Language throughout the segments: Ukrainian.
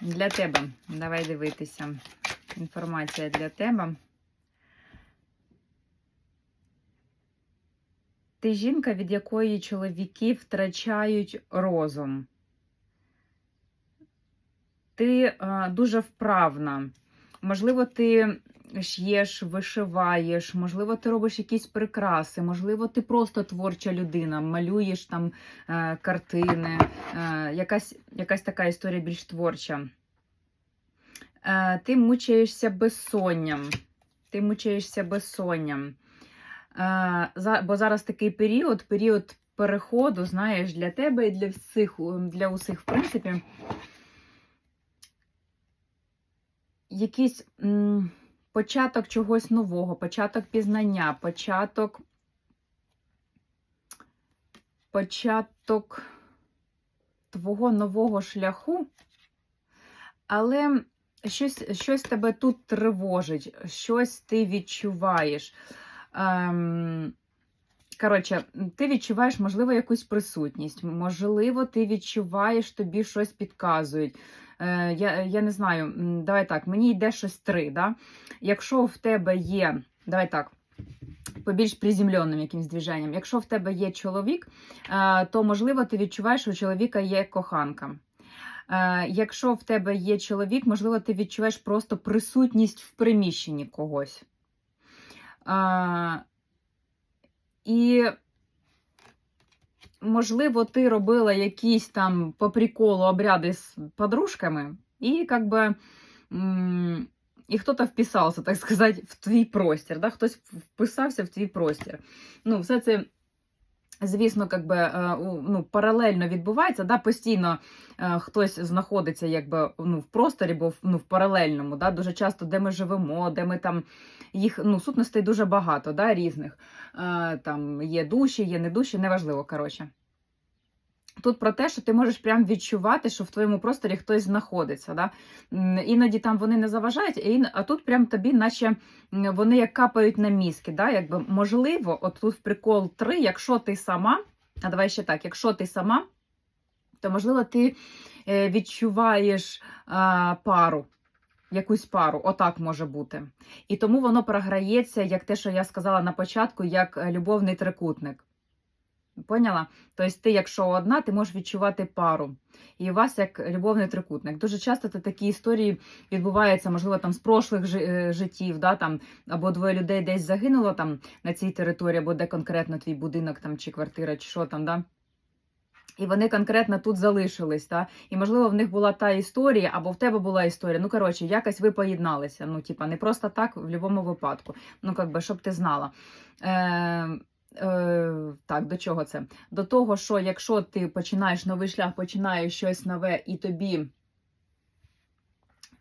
Для тебе. Давай дивитися. Інформація для тебе. Ти жінка, від якої чоловіки втрачають розум. Ти а, дуже вправна. Можливо, ти ш'єш, вишиваєш, можливо, ти робиш якісь прикраси, можливо, ти просто творча людина, малюєш там е, картини, е, якась, якась така історія більш творча. Е, ти мучаєшся безсонням. Ти мучаєшся безсонням. Е, бо зараз такий період, період переходу, знаєш, для тебе і для всіх, для усіх, в принципі, якийсь м, початок чогось нового, початок пізнання, початок. Початок твого нового шляху, але щось, щось тебе тут тривожить, щось ти відчуваєш. Ем, коротше, ти відчуваєш, можливо, якусь присутність, можливо, ти відчуваєш, тобі щось підказують. Е, я, я не знаю, давай так, мені йде щось три. Да? Якщо в тебе є, давай так. По більш приземленим якимсь движенням. Якщо в тебе є чоловік, е, то можливо ти відчуваєш, що у чоловіка є коханка. Е, Якщо в тебе є чоловік, можливо, ти відчуваєш просто присутність в приміщенні когось. І, можливо, ти робила якісь там по приколу обряди з подружками, і як би. І хто-то вписався, так сказати, в твій простір. Да? Хтось вписався в твій простір. Ну, все це, звісно, как би, е, ну, паралельно відбувається. Да? Постійно е, хтось знаходиться якби, ну, в просторі, бо ну, в паралельному. Да? Дуже часто, де ми живемо, де ми там їх ну, сутностей дуже багато, да, різних. Е, там є душі, є не душі, неважливо, коротше. Тут про те, що ти можеш прям відчувати, що в твоєму просторі хтось знаходиться. Да? Іноді там вони не заважають, а тут прям тобі, наче вони як капають на мізки. Да? Якби, можливо, от тут в прикол 3, якщо ти сама, а давай ще так, якщо ти сама, то можливо ти е, відчуваєш а, пару. Якусь пару, отак може бути. І тому воно програється, як те, що я сказала на початку, як е, любовний трикутник. Поняла? Тобто, ти, якщо одна, ти можеш відчувати пару. І у вас як любовний трикутник. Дуже часто це такі історії відбуваються, можливо, там з прошлих е, життів, да, там, або двоє людей десь загинуло там на цій території, або де конкретно твій будинок там, чи квартира, чи що там. Да? І вони конкретно тут залишились, та? і можливо в них була та історія, або в тебе була історія. Ну коротше, якось ви поєдналися. Ну, типа, не просто так в будь-якому випадку. Ну, як би, щоб ти знала. Е, так, до чого це? До того, що якщо ти починаєш новий шлях, починаєш щось нове, і тобі.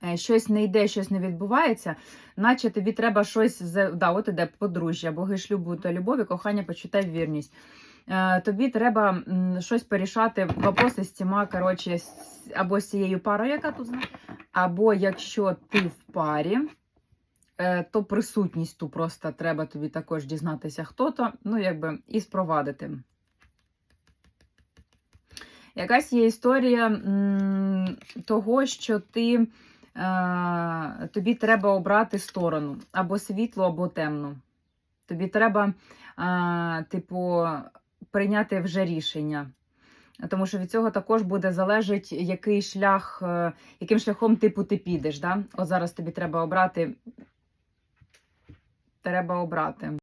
е, Щось не йде, щось не відбувається, наче тобі треба щось да, от іде подружжя, боги шлюбу та любові, кохання, почуття, вірність. Е, тобі треба щось порішати, вопроси з цими, коротше, або з цією парою, яка тут знає, або якщо ти в парі, е, то присутність ту просто треба тобі також дізнатися, хто то, ну, якби, і спровадити. Якась є історія того, що ти, е, тобі треба обрати сторону або світлу, або темну. Тобі треба, е, типу, прийняти вже рішення. Тому що від цього також буде залежить, який шлях, е, яким шляхом типу ти підеш. Да? От зараз тобі треба обрати. Треба обрати.